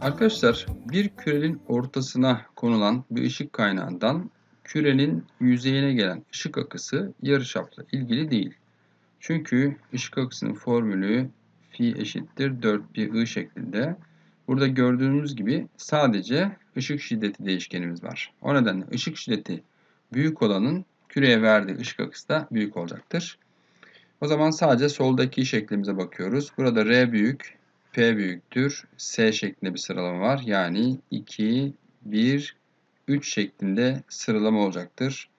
Arkadaşlar bir kürenin ortasına konulan bir ışık kaynağından kürenin yüzeyine gelen ışık akısı yarıçapla ilgili değil. Çünkü ışık akısının formülü fi eşittir 4 pi i şeklinde. Burada gördüğümüz gibi sadece ışık şiddeti değişkenimiz var. O nedenle ışık şiddeti büyük olanın küreye verdiği ışık akısı da büyük olacaktır. O zaman sadece soldaki şeklimize bakıyoruz. Burada R büyük, P büyüktür. S şeklinde bir sıralama var. Yani 2, 1, 3 şeklinde sıralama olacaktır.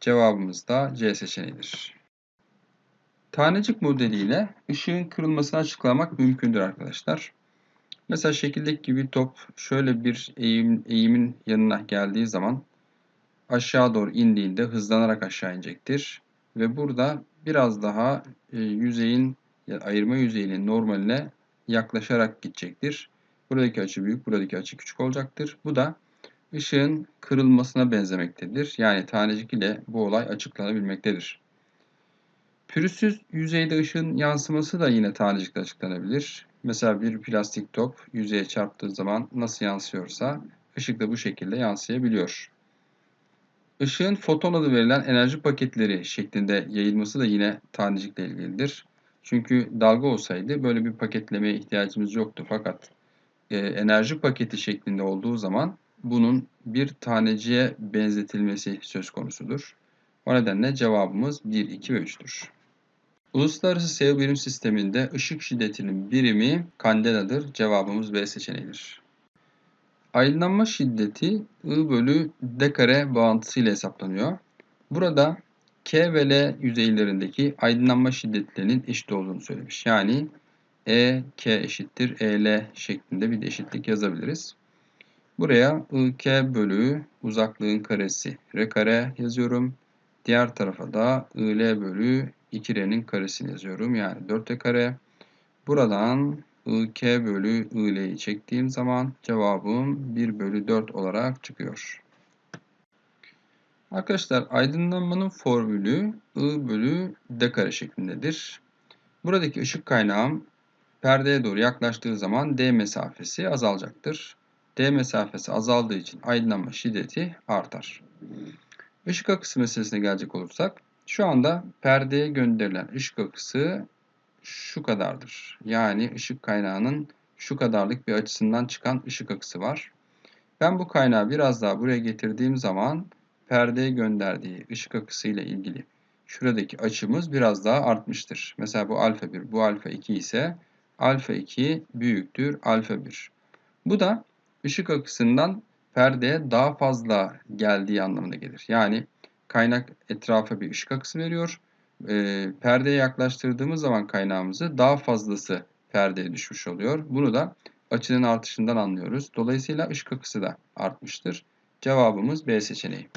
Cevabımız da C seçeneğidir. Tanecik modeliyle ışığın kırılmasını açıklamak mümkündür arkadaşlar. Mesela şekildeki gibi top şöyle bir eğim, eğimin yanına geldiği zaman aşağı doğru indiğinde hızlanarak aşağı inecektir. Ve burada biraz daha e, yüzeyin ayırma yüzeyinin normaline yaklaşarak gidecektir. Buradaki açı büyük, buradaki açı küçük olacaktır. Bu da ışığın kırılmasına benzemektedir. Yani tanecik ile bu olay açıklanabilmektedir. Pürüzsüz yüzeyde ışığın yansıması da yine tanecikle açıklanabilir. Mesela bir plastik top yüzeye çarptığı zaman nasıl yansıyorsa ışık da bu şekilde yansıyabiliyor. Işığın foton adı verilen enerji paketleri şeklinde yayılması da yine tanecikle ilgilidir. Çünkü dalga olsaydı böyle bir paketlemeye ihtiyacımız yoktu. Fakat e, enerji paketi şeklinde olduğu zaman bunun bir taneciğe benzetilmesi söz konusudur. O nedenle cevabımız 1, 2 ve 3'tür. Uluslararası sayı birim sisteminde ışık şiddetinin birimi kandeladır. Cevabımız B seçeneğidir. Aydınlanma şiddeti I bölü D kare bağıntısıyla hesaplanıyor. Burada K ve L yüzeylerindeki aydınlanma şiddetlerinin eşit olduğunu söylemiş. Yani E, K eşittir E, L şeklinde bir eşitlik yazabiliriz. Buraya I, K bölü uzaklığın karesi R kare yazıyorum. Diğer tarafa da I, L bölü 2R'nin karesini yazıyorum. Yani 4R kare. Buradan IK bölü IL'yi çektiğim zaman cevabım 1 bölü 4 olarak çıkıyor. Arkadaşlar aydınlanmanın formülü I bölü D kare şeklindedir. Buradaki ışık kaynağım perdeye doğru yaklaştığı zaman D mesafesi azalacaktır. D mesafesi azaldığı için aydınlanma şiddeti artar. Işık akısı meselesine gelecek olursak şu anda perdeye gönderilen ışık akısı şu kadardır. Yani ışık kaynağının şu kadarlık bir açısından çıkan ışık akısı var. Ben bu kaynağı biraz daha buraya getirdiğim zaman perdeye gönderdiği ışık akısı ile ilgili şuradaki açımız biraz daha artmıştır. Mesela bu alfa 1, bu alfa 2 ise alfa 2 büyüktür alfa 1. Bu da ışık akısından perdeye daha fazla geldiği anlamına gelir. Yani kaynak etrafa bir ışık akısı veriyor. E, perdeye yaklaştırdığımız zaman kaynağımızı daha fazlası perdeye düşmüş oluyor. Bunu da açının artışından anlıyoruz. Dolayısıyla ışık akısı da artmıştır. Cevabımız B seçeneği.